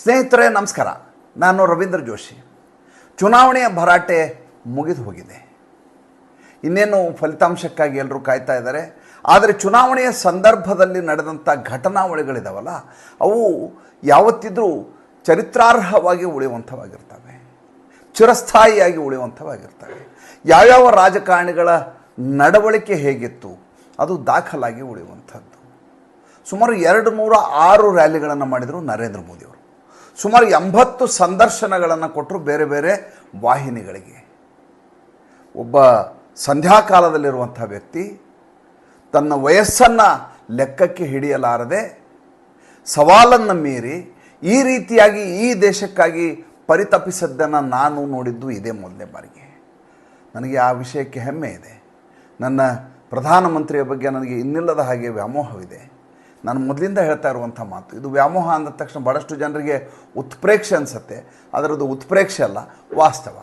ಸ್ನೇಹಿತರೆ, ನಮಸ್ಕಾರ. ನಾನು ರವೀಂದ್ರ ಜೋಶಿ. ಚುನಾವಣೆಯ ಭರಾಟೆ ಮುಗಿದು ಹೋಗಿದೆ. ಇನ್ನೇನು ಫಲಿತಾಂಶಕ್ಕಾಗಿ ಎಲ್ಲರೂ ಕಾಯ್ತಾ ಇದ್ದಾರೆ? ಆದರೆ ಚುನಾವಣೆಯ ಸಂದರ್ಭದಲ್ಲಿ ನಡೆದಂಥ ಘಟನಾವಳಿಗಳಿದಾವಲ್ಲ, ಅವು ಯಾವತ್ತಿದ್ರೂ ಚರಿತ್ರಾರ್ಹವಾಗಿ ಉಳಿಯುವಂಥವಾಗಿರ್ತವೆ. ಚಿರಸ್ಥಾಯಿಯಾಗಿ ಉಳಿಯುವಂಥವಾಗಿರ್ತವೆ. ಯಾವ್ಯಾವ ರಾಜಕಾರಣಿಗಳ ನಡವಳಿಕೆ ಹೇಗಿತ್ತು, ಅದು ದಾಖಲಾಗಿ ಉಳಿಯುವಂಥದ್ದು. ಸುಮಾರು ಎರಡು ನೂರ ಆರು ರ್ಯಾಲಿಗಳನ್ನು ಮಾಡಿದರು ನರೇಂದ್ರ ಮೋದಿಯವರು. ಸುಮಾರು ಎಂಬತ್ತು ಸಂದರ್ಶನಗಳನ್ನು ಕೊಟ್ಟರು ಬೇರೆ ಬೇರೆ ವಾಹಿನಿಗಳಿಗೆ. ಒಬ್ಬ ಸಂಧ್ಯಾಕಾಲದಲ್ಲಿರುವಂಥ ವ್ಯಕ್ತಿ ತನ್ನ ವಯಸ್ಸನ್ನು ಲೆಕ್ಕಕ್ಕೆ ಹಿಡಿಯಲಾರದೆ ಸವಾಲನ್ನು ಮೀರಿ ಈ ರೀತಿಯಾಗಿ ಈ ದೇಶಕ್ಕಾಗಿ ಪರಿತಪಿಸದ್ದನ್ನು ನಾನು ನೋಡಿದ್ದು ಇದೇ ಮೊದಲನೇ ಬಾರಿಗೆ. ನನಗೆ ಆ ವಿಷಯಕ್ಕೆ ಹೆಮ್ಮೆ ಇದೆ. ನನ್ನ ಪ್ರಧಾನಮಂತ್ರಿಯ ಬಗ್ಗೆ ನನಗೆ ಇನ್ನಿಲ್ಲದ ಹಾಗೆ ವ್ಯಾಮೋಹವಿದೆ. ನಾನು ಮೊದಲಿಂದ ಹೇಳ್ತಾ ಇರುವಂಥ ಮಾತು. ಇದು ವ್ಯಾಮೋಹ ಅಂದ ತಕ್ಷಣ ಭಾಳಷ್ಟು ಜನರಿಗೆ ಉತ್ಪ್ರೇಕ್ಷೆ ಅನಿಸುತ್ತೆ. ಅದರದ್ದು ಉತ್ಪ್ರೇಕ್ಷೆ ಅಲ್ಲ, ವಾಸ್ತವ.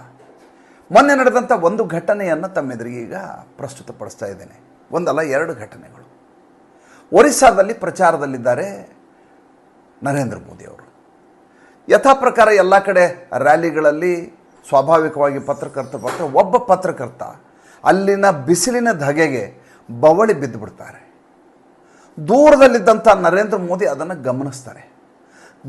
ಮೊನ್ನೆ ನಡೆದಂಥ ಒಂದು ಘಟನೆಯನ್ನು ತಮ್ಮೆದುರಿಗೆ ಈಗ ಪ್ರಸ್ತುತಪಡಿಸ್ತಾ ಇದ್ದೇನೆ. ಒಂದಲ್ಲ, ಎರಡು ಘಟನೆಗಳು. ಒರಿಸ್ಸಾದಲ್ಲಿ ಪ್ರಚಾರದಲ್ಲಿದ್ದಾರೆ ನರೇಂದ್ರ ಮೋದಿಯವರು ಯಥಾ ಪ್ರಕಾರ ಎಲ್ಲ ಕಡೆ ರ್ಯಾಲಿಗಳಲ್ಲಿ ಸ್ವಾಭಾವಿಕವಾಗಿ ಪತ್ರಕರ್ತ ಪತ್ರ ಒಬ್ಬ ಪತ್ರಕರ್ತ ಅಲ್ಲಿನ ಬಿಸಿಲಿನ ಧಗೆಗೆ ಬವಳಿ ಬಿದ್ದು ಬಿಡ್ತಾರೆ ದೂರದಲ್ಲಿದ್ದಂಥ ನರೇಂದ್ರ ಮೋದಿ ಅದನ್ನು ಗಮನಿಸ್ತಾರೆ.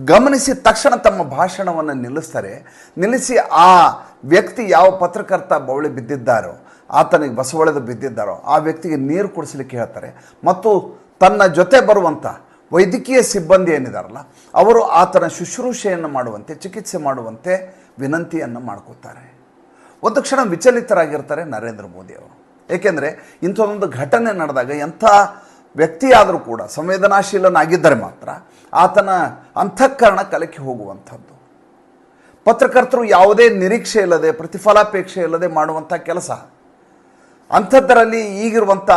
ಗಮನಿಸಿ ತಕ್ಷಣ ತಮ್ಮ ಭಾಷಣವನ್ನು ನಿಲ್ಲಿಸ್ತಾರೆ. ನಿಲ್ಲಿಸಿ ಆ ವ್ಯಕ್ತಿ ಯಾವ ಪತ್ರಕರ್ತ ಬವಳಿ ಬಿದ್ದಿದ್ದಾರೋ, ಆತನಿಗೆ ಬಸವಳೆದು ಬಿದ್ದಿದ್ದಾರೋ, ಆ ವ್ಯಕ್ತಿಗೆ ನೀರು ಕುಡಿಸಲಿಕ್ಕೆ ಹೇಳ್ತಾರೆ. ಮತ್ತು ತನ್ನ ಜೊತೆ ಬರುವಂಥ ವೈದ್ಯಕೀಯ ಸಿಬ್ಬಂದಿ ಏನಿದಾರಲ್ಲ, ಅವರು ಆತನ ಶುಶ್ರೂಷೆಯನ್ನು ಮಾಡುವಂತೆ, ಚಿಕಿತ್ಸೆ ಮಾಡುವಂತೆ ವಿನಂತಿಯನ್ನು ಮಾಡ್ಕೋತಾರೆ. ಒಂದು ಕ್ಷಣ ವಿಚಲಿತರಾಗಿರ್ತಾರೆ ನರೇಂದ್ರ ಮೋದಿ ಅವರು. ಏಕೆಂದರೆ ಇಂಥದೊಂದು ಘಟನೆ ನಡೆದಾಗ ಎಂಥ ವ್ಯಕ್ತಿಯಾದರೂ ಕೂಡ ಸಂವೇದನಾಶೀಲನಾಗಿದ್ದರೆ ಮಾತ್ರ ಆತನ ಅಂತಃಕರಣ ಕಲಕಿ ಹೋಗುವಂಥದ್ದು. ಪತ್ರಕರ್ತರು ಯಾವುದೇ ನಿರೀಕ್ಷೆ ಇಲ್ಲದೆ, ಪ್ರತಿಫಲಾಪೇಕ್ಷೆ ಇಲ್ಲದೆ ಮಾಡುವಂಥ ಕೆಲಸ. ಅಂಥದ್ದರಲ್ಲಿ ಈಗಿರುವಂಥ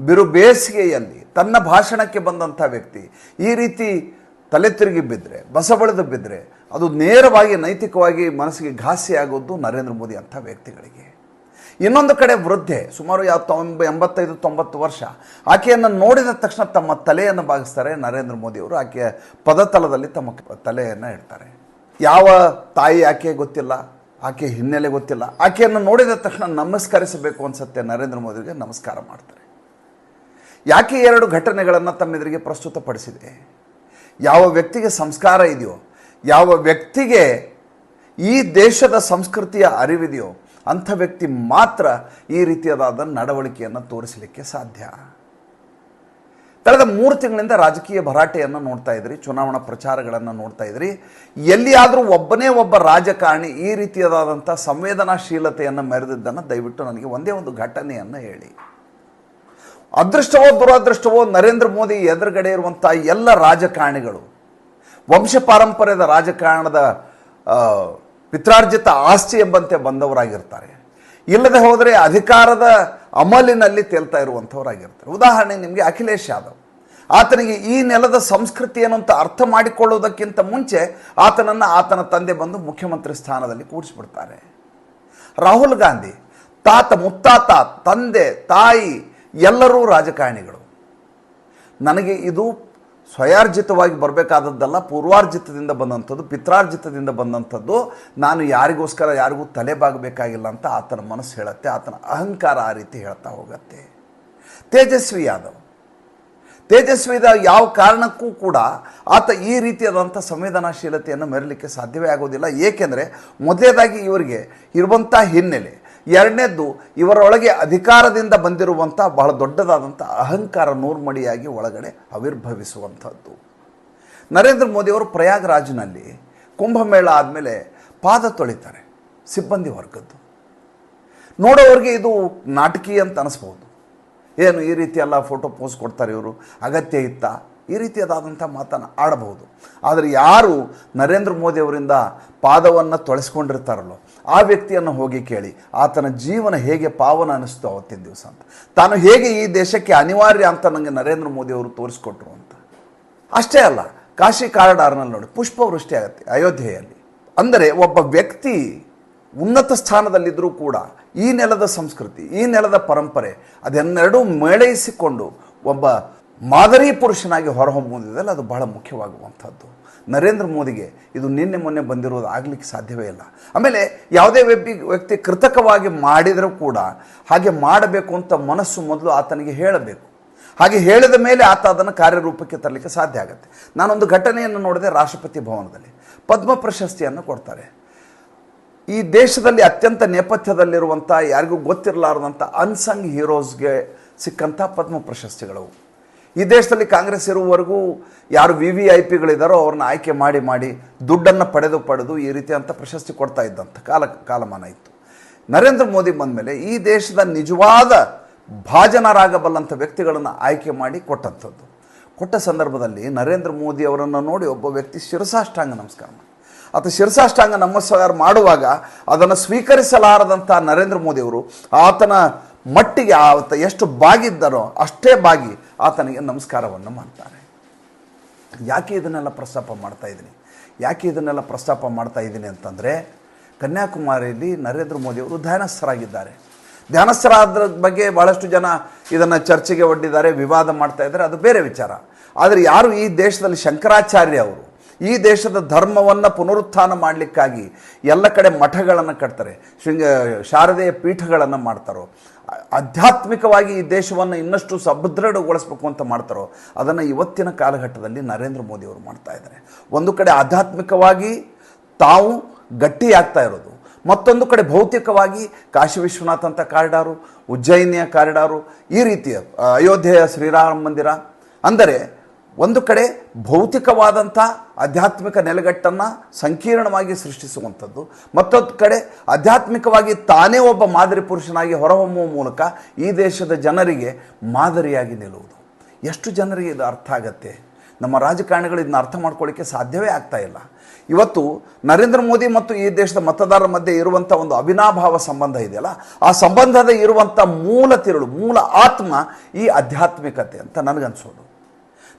ಬಿರು ಬೇಸಿಗೆಯಲ್ಲಿ ತನ್ನ ಭಾಷಣಕ್ಕೆ ಬಂದಂಥ ವ್ಯಕ್ತಿ ಈ ರೀತಿ ತಲೆ ತಿರುಗಿ ಬಿದ್ದರೆ ಬಸಬಳಿದು ಬಿದ್ದರೆ ಅದು ನೇರವಾಗಿ ನೈತಿಕವಾಗಿ ಮನಸ್ಸಿಗೆ ಘಾಸಿಯಾಗೋದು ನರೇಂದ್ರ ಮೋದಿ ಅಂಥ ವ್ಯಕ್ತಿಗಳಿಗೆ. ಇನ್ನೊಂದು ಕಡೆ ವೃದ್ಧೆ, ಸುಮಾರು ಯಾವ ತೊಂಬ, ಎಂಬತ್ತೈದು, ತೊಂಬತ್ತು ವರ್ಷ. ಆಕೆಯನ್ನು ನೋಡಿದ ತಕ್ಷಣ ತಮ್ಮ ತಲೆಯನ್ನು ಭಾಗಿಸ್ತಾರೆ ನರೇಂದ್ರ ಮೋದಿಯವರು ಆಕೆಯ ಪದತಲದಲ್ಲಿ ತಮ್ಮ ತಲೆಯನ್ನು ಇಡ್ತಾರೆ. ಯಾವ ತಾಯಿ ಆಕೆ ಗೊತ್ತಿಲ್ಲ, ಆಕೆ ಹಿನ್ನೆಲೆ ಗೊತ್ತಿಲ್ಲ. ಆಕೆಯನ್ನು ನೋಡಿದ ತಕ್ಷಣ ನಮಸ್ಕರಿಸಬೇಕು ಅನ್ಸತ್ತೆ, ನರೇಂದ್ರ ಮೋದಿಗೆ ನಮಸ್ಕಾರ ಮಾಡ್ತಾರೆ. ಯಾಕೆ ಎರಡು ಘಟನೆಗಳನ್ನು ತಮ್ಮೆದುರಿಗೆ ಪ್ರಸ್ತುತಪಡಿಸಿದೆ? ಯಾವ ವ್ಯಕ್ತಿಗೆ ಸಂಸ್ಕಾರ ಇದೆಯೋ, ಯಾವ ವ್ಯಕ್ತಿಗೆ ಈ ದೇಶದ ಸಂಸ್ಕೃತಿಯ ಅರಿವಿದೆಯೋ ಅಂಥ ವ್ಯಕ್ತಿ ಮಾತ್ರ ಈ ರೀತಿಯಾದ ನಡವಳಿಕೆಯನ್ನು ತೋರಿಸಲಿಕ್ಕೆ ಸಾಧ್ಯ. ಕಳೆದ ಮೂರು ತಿಂಗಳಿಂದ ರಾಜಕೀಯ ಭರಾಟೆಯನ್ನು ನೋಡ್ತಾ ಇದ್ರಿ, ಚುನಾವಣಾ ಪ್ರಚಾರಗಳನ್ನು ನೋಡ್ತಾ ಇದ್ರಿ. ಎಲ್ಲಿಯಾದರೂ ಒಬ್ಬನೇ ಒಬ್ಬ ರಾಜಕಾರಣಿ ಈ ರೀತಿಯಾದಂಥ ಸಂವೇದನಾಶೀಲತೆಯನ್ನು ಮೆರೆದಿದ್ದನ್ನು ದಯವಿಟ್ಟು ನನಗೆ ಒಂದೇ ಒಂದು ಘಟನೆಯನ್ನು ಹೇಳಿ. ಅದೃಷ್ಟವೋ ದುರದೃಷ್ಟವೋ ನರೇಂದ್ರ ಮೋದಿ ಎದುರುಗಡೆ ಇರುವಂಥ ಎಲ್ಲ ರಾಜಕಾರಣಿಗಳು ವಂಶ ಪಾರಂಪರ್ಯದ ರಾಜಕಾರಣದ ಪಿತ್ರಾರ್ಜಿತ ಆಸ್ತಿ ಎಂಬಂತೆ ಬಂದವರಾಗಿರ್ತಾರೆ. ಇಲ್ಲದೆ ಹೋದರೆ ಅಧಿಕಾರದ ಅಮಲಿನಲ್ಲಿ ತೇಲ್ತಾ ಇರುವಂಥವರಾಗಿರ್ತಾರೆ. ಉದಾಹರಣೆ ನಿಮಗೆ ಅಖಿಲೇಶ್ ಯಾದವ್. ಆತನಿಗೆ ಈ ನೆಲದ ಸಂಸ್ಕೃತಿ ಏನು ಅಂತ ಅರ್ಥ ಮಾಡಿಕೊಳ್ಳುವುದಕ್ಕಿಂತ ಮುಂಚೆ ಆತನನ್ನು ಆತನ ತಂದೆ ಬಂದು ಮುಖ್ಯಮಂತ್ರಿ ಸ್ಥಾನದಲ್ಲಿ ಕೂಡಿಸ್ಬಿಡ್ತಾರೆ ರಾಹುಲ್ ಗಾಂಧಿ, ತಾತ, ಮುತ್ತಾತ, ತಂದೆ, ತಾಯಿ ಎಲ್ಲರೂ ರಾಜಕಾರಣಿಗಳು. ನನಗೆ ಇದು ಸ್ವಯಾರ್ಜಿತವಾಗಿ ಬರಬೇಕಾದದ್ದಲ್ಲ ಪೂರ್ವಾರ್ಜಿತದಿಂದ ಬಂದಂಥದ್ದು, ಪಿತ್ರಾರ್ಜಿತದಿಂದ ಬಂದಂಥದ್ದು, ನಾನು ಯಾರಿಗೋಸ್ಕರ ಯಾರಿಗೂ ತಲೆ ಬಾಗಬೇಕಾಗಿಲ್ಲ ಅಂತ ಆತನ ಮನಸ್ಸು ಹೇಳುತ್ತೆ, ಆತನ ಅಹಂಕಾರ ಆ ರೀತಿ ಹೇಳ್ತಾ ಹೋಗುತ್ತೆ. ತೇಜಸ್ವಿ ಯಾದವ್. ತೇಜಸ್ವಿದ ಯಾವ ಕಾರಣಕ್ಕೂ ಕೂಡ ಆತ ಈ ರೀತಿಯಾದಂಥ ಸಂವೇದನಾಶೀಲತೆಯನ್ನು ಮೆರಲಿಕ್ಕೆ ಸಾಧ್ಯವೇ ಆಗೋದಿಲ್ಲ. ಏಕೆಂದರೆ ಮೊದಲೇದಾಗಿ ಇವರಿಗೆ ಇರುವಂಥ ಹಿನ್ನೆಲೆ ಎರಡನೇದ್ದು, ಇವರೊಳಗೆ ಅಧಿಕಾರದಿಂದ ಬಂದಿರುವಂಥ ಬಹಳ ದೊಡ್ಡದಾದಂಥ ಅಹಂಕಾರ ನೂರ್ಮಡಿಯಾಗಿ ಒಳಗಡೆ ಆವಿರ್ಭವಿಸುವಂಥದ್ದು. ನರೇಂದ್ರ ಮೋದಿಯವರು ಪ್ರಯಾಗ್ರಾಜ್ನಲ್ಲಿ ಕುಂಭಮೇಳ ಆದಮೇಲೆ ಪಾದ ತೊಳಿತಾರೆ, ಸಿಬ್ಬಂದಿ ವರ್ಗದ್ದು. ನೋಡೋರಿಗೆ ಇದು ನಾಟಕೀಯ ಅಂತ ಅನಿಸ್ಬೋದು. ಏನು ಈ ರೀತಿ ಎಲ್ಲ ಫೋಟೋ ಪೋಸ್ ಕೊಡ್ತಾರೆ ಇವರು, ಅಗತ್ಯ ಇತ್ತ? ಈ ರೀತಿಯಾದಂಥ ಮಾತನ್ನು ಆಡಬಹುದು. ಆದರೆ ಯಾರು ನರೇಂದ್ರ ಮೋದಿ ಅವರಿಂದ ಪಾದವನ್ನು ತೊಳೆಸ್ಕೊಂಡಿರ್ತಾರಲ್ಲೋ, ಆ ವ್ಯಕ್ತಿಯನ್ನು ಹೋಗಿ ಕೇಳಿ, ಆತನ ಜೀವನ ಹೇಗೆ ಪಾವನ ಅನ್ನಿಸ್ತು ಅವತ್ತಿನ ದಿವಸ ಅಂತ. ತಾನು ಹೇಗೆ ಈ ದೇಶಕ್ಕೆ ಅನಿವಾರ್ಯ ಅಂತ ನನಗೆ ನರೇಂದ್ರ ಮೋದಿಯವರು ತೋರಿಸ್ಕೊಟ್ರು ಅಂತ. ಅಷ್ಟೇ ಅಲ್ಲ, ಕಾಶಿ ಕಾರಿಡಾರ್ನಲ್ಲಿ ನೋಡಿ, ಪುಷ್ಪವೃಷ್ಟಿ ಆಗುತ್ತೆ ಅಯೋಧ್ಯೆಯಲ್ಲಿ. ಅಂದರೆ ಒಬ್ಬ ವ್ಯಕ್ತಿ ಉನ್ನತ ಸ್ಥಾನದಲ್ಲಿದ್ದರೂ ಕೂಡ ಈ ನೆಲದ ಸಂಸ್ಕೃತಿ, ಈ ನೆಲದ ಪರಂಪರೆ ಅದೆನ್ನೆರಡೂ ಮೇಳೈಸಿಕೊಂಡು ಒಬ್ಬ ಮಾದರಿ ಪುರುಷನಾಗಿ ಹೊರಹೊಮ್ಮುವುದಿದೆಯಲ್ಲ ಅದು ಬಹಳ ಮುಖ್ಯವಾಗುವಂಥದ್ದು. ನರೇಂದ್ರ ಮೋದಿಗೆ ಇದು ನಿನ್ನೆ ಮೊನ್ನೆ ಬಂದಿರೋದು ಆಗಲಿಕ್ಕೆ ಸಾಧ್ಯವೇ ಇಲ್ಲ. ಆಮೇಲೆ ಯಾವುದೇ ವ್ಯಕ್ತಿ ವ್ಯಕ್ತಿ ಕೃತಕವಾಗಿ ಮಾಡಿದರೂ ಕೂಡ ಹಾಗೆ ಮಾಡಬೇಕು ಅಂತ ಮನಸ್ಸು ಮೊದಲು ಆತನಿಗೆ ಹೇಳಬೇಕು. ಹಾಗೆ ಹೇಳಿದ ಮೇಲೆ ಆತ ಅದನ್ನು ಕಾರ್ಯರೂಪಕ್ಕೆ ತರಲಿಕ್ಕೆ ಸಾಧ್ಯ ಆಗುತ್ತೆ. ನಾನೊಂದು ಘಟನೆಯನ್ನು ನೋಡಿದೆ ರಾಷ್ಟ್ರಪತಿ ಭವನದಲ್ಲಿ. ಪದ್ಮ ಪ್ರಶಸ್ತಿಯನ್ನು ಕೊಡ್ತಾರೆ. ಈ ದೇಶದಲ್ಲಿ ಅತ್ಯಂತ ನೇಪಥ್ಯದಲ್ಲಿರುವಂಥ, ಯಾರಿಗೂ ಗೊತ್ತಿರಲಾರದಂಥ ಅನ್ಸಂಗ್ ಹೀರೋಸ್ಗೆ ಸಿಕ್ಕಂಥ ಪದ್ಮ ಪ್ರಶಸ್ತಿಗಳು. ಈ ದೇಶದಲ್ಲಿ ಕಾಂಗ್ರೆಸ್ ಇರುವವರೆಗೂ ಯಾರು ವಿ ವಿ ಐ ಪಿಗಳಿದ್ದಾರೋ ಅವ್ರನ್ನ ಆಯ್ಕೆ ಮಾಡಿ ಮಾಡಿ ದುಡ್ಡನ್ನು ಪಡೆದು ಪಡೆದು ಈ ರೀತಿ ಅಂತ ಪ್ರಶಸ್ತಿ ಕೊಡ್ತಾ ಇದ್ದಂಥ ಕಾಲ, ಕಾಲಮಾನ ಇತ್ತು. ನರೇಂದ್ರ ಮೋದಿ ಬಂದಮೇಲೆ ಈ ದೇಶದ ನಿಜವಾದ ಭಾಜನರಾಗಬಲ್ಲಂಥ ವ್ಯಕ್ತಿಗಳನ್ನು ಆಯ್ಕೆ ಮಾಡಿ ಕೊಟ್ಟಂಥದ್ದು. ಕೊಟ್ಟ ಸಂದರ್ಭದಲ್ಲಿ ನರೇಂದ್ರ ಮೋದಿ ಅವರನ್ನು ನೋಡಿ ಒಬ್ಬ ವ್ಯಕ್ತಿ ಶಿರಸಾಷ್ಟಾಂಗ ನಮಸ್ಕಾರ ಮಾಡಿ. ಆತ ಶಿರಸಾಷ್ಟಾಂಗ ನಮಸ್ಕಾರ ಮಾಡುವಾಗ ಅದನ್ನು ಸ್ವೀಕರಿಸಲಾರದಂಥ ನರೇಂದ್ರ ಮೋದಿಯವರು ಆತನ ಮಟ್ಟಿಗೆ ಆತ ಎಷ್ಟು ಬಾಗಿದ್ದಾರೋ ಅಷ್ಟೇ ಬಾಗಿ ಆತನಿಗೆ ನಮಸ್ಕಾರವನ್ನು ಮಾಡ್ತಾರೆ. ಯಾಕೆ ಇದನ್ನೆಲ್ಲ ಪ್ರಸ್ತಾಪ ಮಾಡ್ತಾ ಇದ್ದೀನಿ? ಯಾಕೆ ಇದನ್ನೆಲ್ಲ ಪ್ರಸ್ತಾಪ ಮಾಡ್ತಾ ಇದ್ದೀನಿ ಅಂತಂದರೆ, ಕನ್ಯಾಕುಮಾರಿಯಲ್ಲಿ ನರೇಂದ್ರ ಮೋದಿಯವರು ಧ್ಯಾನಸ್ಥರಾಗಿದ್ದಾರೆ. ಧ್ಯಾನಸ್ಥರಾದ್ರ ಬಗ್ಗೆ ಭಾಳಷ್ಟು ಜನ ಇದನ್ನು ಚರ್ಚೆಗೆ ಒಡ್ಡಿದ್ದಾರೆ, ವಿವಾದ ಮಾಡ್ತಾ ಇದ್ದಾರೆ, ಅದು ಬೇರೆ ವಿಚಾರ. ಆದರೆ ಯಾರು ಈ ದೇಶದಲ್ಲಿ ಶಂಕರಾಚಾರ್ಯ ಅವರು ಈ ದೇಶದ ಧರ್ಮವನ್ನು ಪುನರುತ್ಥಾನ ಮಾಡಲಿಕ್ಕಾಗಿ ಎಲ್ಲ ಕಡೆ ಮಠಗಳನ್ನು ಕಟ್ತಾರೆ. ಶೃಂಗ, ಶಾರದೆಯ ಪೀಠಗಳನ್ನು ಮಾಡ್ತಾರೋ. ಆಧ್ಯಾತ್ಮಿಕವಾಗಿ ಈ ದೇಶವನ್ನು ಇನ್ನಷ್ಟು ಸದೃಢಗೊಳಿಸ್ಬೇಕು ಅಂತ ಮಾಡ್ತಾರೋ, ಅದನ್ನು ಇವತ್ತಿನ ಕಾಲಘಟ್ಟದಲ್ಲಿ ನರೇಂದ್ರ ಮೋದಿ ಅವರು ಮಾಡ್ತಾ ಇದ್ದಾರೆ. ಒಂದು ಕಡೆ ಆಧ್ಯಾತ್ಮಿಕವಾಗಿ ತಾವು ಗಟ್ಟಿಯಾಗ್ತಾ ಇರೋದು. ಮತ್ತೊಂದು ಕಡೆ ಭೌತಿಕವಾಗಿ ಕಾಶಿ ವಿಶ್ವನಾಥ್ ಅಂತ ಕಾರಿಡಾರು, ಉಜ್ಜಯಿನಿಯ ಕಾರಿಡಾರು, ಈ ರೀತಿಯ, ಅಯೋಧ್ಯೆಯ ಶ್ರೀರಾಮ ಮಂದಿರ. ಅಂದರೆ ಒಂದು ಕಡೆ ಭೌತಿಕವಾದಂಥ ಆಧ್ಯಾತ್ಮಿಕ ನೆಲೆಗಟ್ಟನ್ನು ಸಂಕೀರ್ಣವಾಗಿ ಸೃಷ್ಟಿಸುವಂಥದ್ದು, ಮತ್ತೊಂದು ಕಡೆ ಆಧ್ಯಾತ್ಮಿಕವಾಗಿ ತಾನೇ ಒಬ್ಬ ಮಾದರಿ ಪುರುಷನಾಗಿ ಹೊರಹೊಮ್ಮುವ ಮೂಲಕ ಈ ದೇಶದ ಜನರಿಗೆ ಮಾದರಿಯಾಗಿ ನಿಲ್ಲುವುದು. ಎಷ್ಟು ಜನರಿಗೆ ಇದು ಅರ್ಥ ಆಗತ್ತೆ? ನಮ್ಮ ರಾಜಕಾರಣಿಗಳು ಇದನ್ನ ಅರ್ಥ ಮಾಡ್ಕೊಳ್ಳಿಕ್ಕೆ ಸಾಧ್ಯವೇ ಆಗ್ತಾ ಇಲ್ಲ. ಇವತ್ತು ನರೇಂದ್ರ ಮೋದಿ ಮತ್ತು ಈ ದೇಶದ ಮತದಾರರ ಮಧ್ಯೆ ಇರುವಂಥ ಒಂದು ಅವಿನಾಭಾವ ಸಂಬಂಧ ಇದೆಯಲ್ಲ, ಆ ಸಂಬಂಧದ ಇರುವಂಥ ಮೂಲ ತಿರುಳು, ಮೂಲ ಆತ್ಮ ಈ ಆಧ್ಯಾತ್ಮಿಕತೆ ಅಂತ ನನಗನ್ಸೋದು.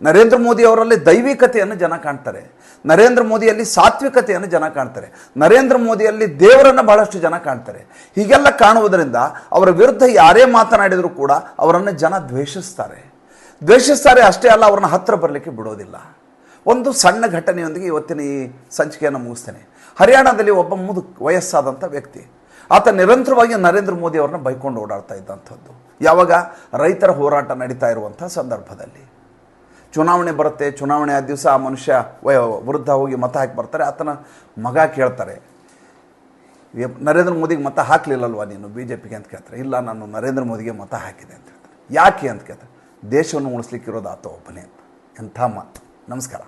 ನರೇಂದ್ರ ಮೋದಿ ಅವರಲ್ಲಿ ದೈವಿಕತೆಯನ್ನು ಜನ ಕಾಣ್ತಾರೆ. ನರೇಂದ್ರ ಮೋದಿಯಲ್ಲಿ ಸಾತ್ವಿಕತೆಯನ್ನು ಜನ ಕಾಣ್ತಾರೆ. ನರೇಂದ್ರ ಮೋದಿಯಲ್ಲಿ ದೇವರನ್ನು ಬಹಳಷ್ಟು ಜನ ಕಾಣ್ತಾರೆ. ಹೀಗೆಲ್ಲ ಕಾಣುವುದರಿಂದ ಅವರ ವಿರುದ್ಧ ಯಾರೇ ಮಾತನಾಡಿದರೂ ಕೂಡ ಅವರನ್ನು ಜನ ದ್ವೇಷಿಸ್ತಾರೆ. ದ್ವೇಷಿಸ್ತಾರೆ ಅಷ್ಟೇ ಅಲ್ಲ, ಅವ್ರನ್ನ ಹತ್ತಿರ ಬರಲಿಕ್ಕೆ ಬಿಡೋದಿಲ್ಲ. ಒಂದು ಸಣ್ಣ ಘಟನೆಯೊಂದಿಗೆ ಇವತ್ತಿನ ಈ ಸಂಚಿಕೆಯನ್ನು ಮುಗಿಸ್ತೇನೆ. ಹರಿಯಾಣದಲ್ಲಿ ಒಬ್ಬ ಮುದು ವಯಸ್ಸಾದಂಥ ವ್ಯಕ್ತಿ, ಆತ ನಿರಂತರವಾಗಿ ನರೇಂದ್ರ ಮೋದಿ ಅವ್ರನ್ನ ಬೈಕೊಂಡು ಓಡಾಡ್ತಾ ಇದ್ದಂಥದ್ದು. ಯಾವಾಗ? ರೈತರ ಹೋರಾಟ ನಡೀತಾ ಇರುವಂಥ ಸಂದರ್ಭದಲ್ಲಿ. ಚುನಾವಣೆ ಬರುತ್ತೆ, ಚುನಾವಣೆ ಆ ದಿವಸ ಆ ಮನುಷ್ಯ ವಯ, ವೃದ್ಧ ಹೋಗಿ ಮತ ಹಾಕಿ ಬರ್ತಾರೆ, ಆತನ ಮಗ ಕೇಳ್ತಾರೆ "ಏ- ನರೇಂದ್ರ ಮೋದಿಗೆ ಮತ ಹಾಕಲಿಲ್ಲಲ್ವಾ ನೀನು ಬಿ ಜೆ ಪಿಗೆ ಅಂತ ಕೇಳ್ತಾರೆ. ಇಲ್ಲ, ನಾನು ನರೇಂದ್ರ ಮೋದಿಗೆ ಮತ ಹಾಕಿದೆ, ಅಂತ ಹೇಳ್ತಾರೆ. ಯಾಕೆ? ಅಂತ ಕೇಳ್ತಾರೆ. ದೇಶವನ್ನು ಉಳಿಸ್ಲಿಕ್ಕಿರೋದು ಆತ ಒಬ್ಬನೇ ಅಂತ. ಎಂಥ ಮಾತು. ನಮಸ್ಕಾರ.